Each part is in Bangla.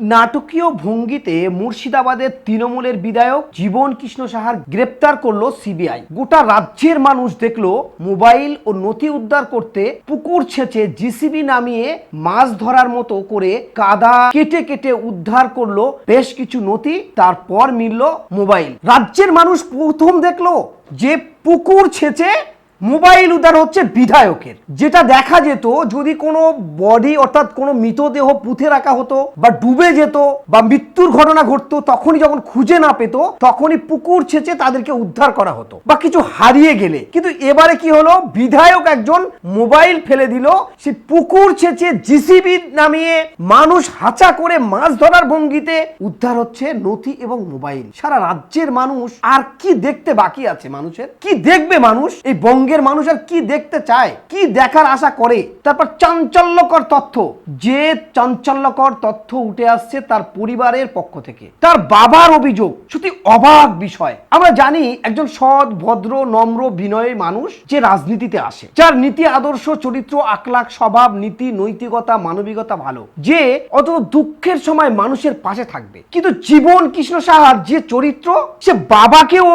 নাটকীয় ভঙ্গিতে মুর্শিদাবাদের তৃণমূলের বিধায়ক জীবন কৃষ্ণ সাহার গ্রেপ্তার করল সিবিআই। গোটা রাজ্যের মানুষ দেখল মোবাইল ও নথি উদ্ধার করতে পুকুর ছেঁচে জিসিবি নামিয়ে মাছ ধরার মতো করে কাদা কেটে কেটে উদ্ধার করল বেশ কিছু নথি, তারপর মিলল মোবাইল। রাজ্যের মানুষ প্রথম দেখল যে পুকুর ছেঁচে মোবাইল উদ্ধার হচ্ছে বিধায়কের। যেটা দেখা যেত, যদি কোনো বডি অর্থাৎ কোনো মৃতদেহ পুঁতে রাখা হতো বা ডুবে যেত বা মৃত্যুর ঘটনা ঘটতো, তখনই যখন খুঁজে না পেত, তখনই পুকুর ছেঁচে তাদেরকে উদ্ধার করা হতো বা কিছু হারিয়ে গেলে। কিন্তু এবারে কি হলো? বিধায়ক একজন মোবাইল ফেলে দিল সে পুকুর ছেঁচে জিসিবি নামিয়ে মানুষ হাঁচা করে মাছ ধরার ভঙ্গিতে উদ্ধার হচ্ছে নথি এবং মোবাইল। সারা রাজ্যের মানুষ, আর কি দেখতে বাকি আছে মানুষের? কি দেখবে মানুষ এই বঙ্গের মানুষ আর কি দেখতে চায়, কি দেখার আশা করে, তারপর চাঞ্চল্যকর তথ্য। যে চাঞ্চল্যকর তথ্য উঠে আসছে তার পরিবারের পক্ষ থেকে। তার বাবার অভিযোগ, সত্যি অবাক বিষয়। আমরা জানি একজন সৎ, ভদ্র, নম্র, বিনয়ী মানুষ যে রাজনীতিতে আসে। যার নীতি, আদর্শ, চরিত্র আকলাক স্বভাব, নীতি, নৈতিকতা, মানবিকতা ভালো। যে অত দুঃখের সময় মানুষের পাশে থাকবে। কিন্তু জীবন কৃষ্ণ সাহার যে চরিত্র, সে বাবাকেও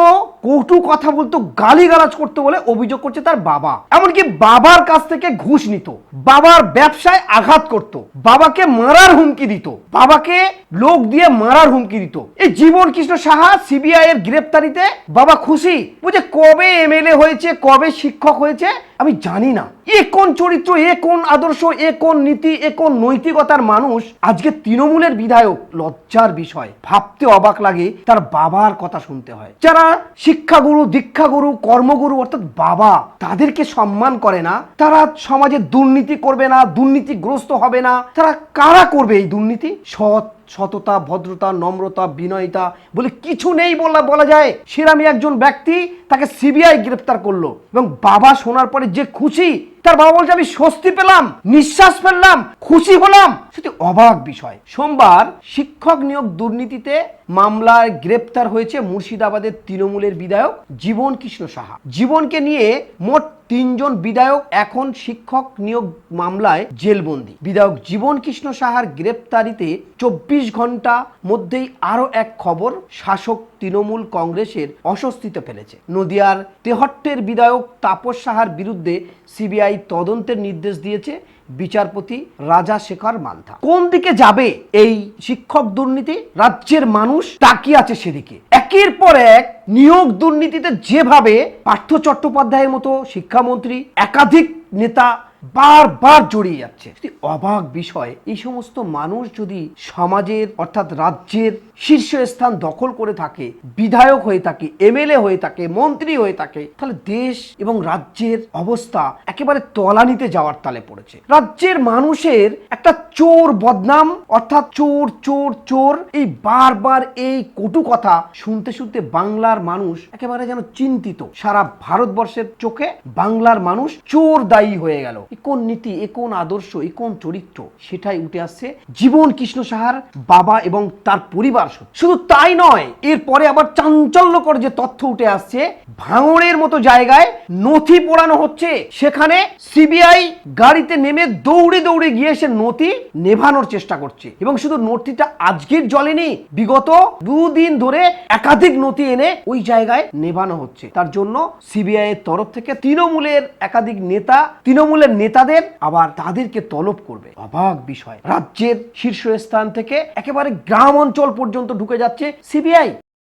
কটু কথা বলতো, গালিগালাজ করতে বলে অভিযোগ করছে তার বাবা। এমনকি বাবার কাছ থেকে ঘুষ নিত। বাবার ব্যবসায় আঘাত করত। বাবাকে মারার হুমকি দিত। বাবাকে লোক দিয়ে মারার হুমকি দিত। এই জীবন কৃষ্ণ সাহা সিবিআই এর গ্রেপ্তারিতে বাবা খুশি। বুঝে কবে এমএলএ হয়েছে, কবে শিক্ষক হয়েছে আমি জানি না। এ কোন চরিত্র, এ কোন আদর্শ, এ কোন নীতি, এ কোন নৈতিকতার মানুষ? আজকে তৃণমূলের বিধায়ক, লজ্জার বিষয়। ভাবতে অবাক লাগে, তার বাবার কথা শুনতে হয়। যারা শিক্ষাগুরু, দীক্ষাগুরু, কর্মগুরু, অর্থাৎ বাবা, তাদেরকে সম্মান করে না, তারা সমাজে দুর্নীতি করবে না, দুর্নীতিগ্রস্ত হবে না, তারা কারা করবে এই দুর্নীতি? সৎ সততা, ভদ্রতা, নম্রতা, বিনয়তা বলে কিছু নেই বলা বলা যায়। সেরামি একজন ব্যক্তি তাকে সিবিআই গ্রেপ্তার করল এবং বাবা শোনার পরে যে খুশি তার বাবা বলছে, আমি স্বস্তি পেলাম, নিঃশ্বাস ফেললাম, খুশি হলাম। সত্যি অবাক বিষয়। সোমবার শিক্ষক নিয়োগ দুর্নীতিতে মামলায় গ্রেপ্তার হয়েছে মুর্শিদাবাদের তৃণমূলের বিধায়ক জীবন কৃষ্ণ সাহা। জীবনকে নিয়ে মোট তিনজন বিধায়ক এখন শিক্ষক নিয়োগ মামলায় জেলবন্দি। বিধায়ক জীবন কৃষ্ণ সাহার গ্রেপ্তারিতে চব্বিশ ঘণ্টা মধ্যেই আরও এক খবর শাসক তৃণমূল কংগ্রেসের অস্বস্তিতে ফেলেছে। নদিয়ার তেহট্টের বিধায়ক তাপস সাহার বিরুদ্ধে সিবিআই তদন্তের নির্দেশ দিয়েছে বিচারপতি রাজা শেখর মালধা কোন দিকে যাবে এই শিক্ষক দুর্নীতি? রাজ্যের মানুষ তাকিয়ে আছে সেদিকে। একের পর এক নিয়োগ দুর্নীতিতে যেভাবে পার্থ চট্টোপাধ্যায়ের মতো শিক্ষামন্ত্রী, একাধিক নেতা বারবার জড়িয়ে যাচ্ছে। অবাক বিষয়, এই সমস্ত মানুষ যদি সমাজের, অর্থাৎ রাজ্যের শীর্ষস্থান দখল করে থাকে, বিধায়ক হয়ে থাকে, এমএলএ হয়ে থাকে, মন্ত্রী হয়ে থাকে, তাহলে দেশ এবং রাজ্যের অবস্থা একেবারে তলানিতে যাওয়ার তালে পড়েছে। রাজ্যের মানুষের একটা চোর বদনাম, অর্থাৎ চোর চোর চোর, এই বারবার এই কটু কথা শুনতে শুনতে বাংলার মানুষ একেবারে যেন চিন্তিত। সারা ভারতবর্ষের চোখে বাংলার মানুষ চোর দায়ী হয়ে গেল। এ কোন নীতি, এ কোন আদর্শ, এ কোন চরিত্র? সেটাই উঠে আসছে জীবন কৃষ্ণ সাহার বাবা এবং তার পরিবার শুধু তাই নয়, এরপরে আবার চাঞ্চল্যকর যে তথ্য উঠে আসছে, ভাঙড়ের মতো জায়গায় নথি পোড়ানো হচ্ছে। সেখানে সিবিআই গাড়িতে নেমে দৌড়ে দৌড়ে গিয়ে সে নথি নেভানোর চেষ্টা করছে। এবং শুধু নথিটা আজকের জলেনি বিগত দুদিন ধরে একাধিক নথি এনে ওই জায়গায় নেভানো হচ্ছে। তার জন্য সিবিআই এর তরফ থেকে তৃণমূলের একাধিক নেতা, তৃণমূলের নেতাদের আবার তাদেরকে তলব করবে। অবাক বিষয়। রাজ্যের শীর্ষস্থান থেকে একেবারে গ্রাম অঞ্চল পর্যন্ত ঢুকে যাচ্ছে সিবিআই।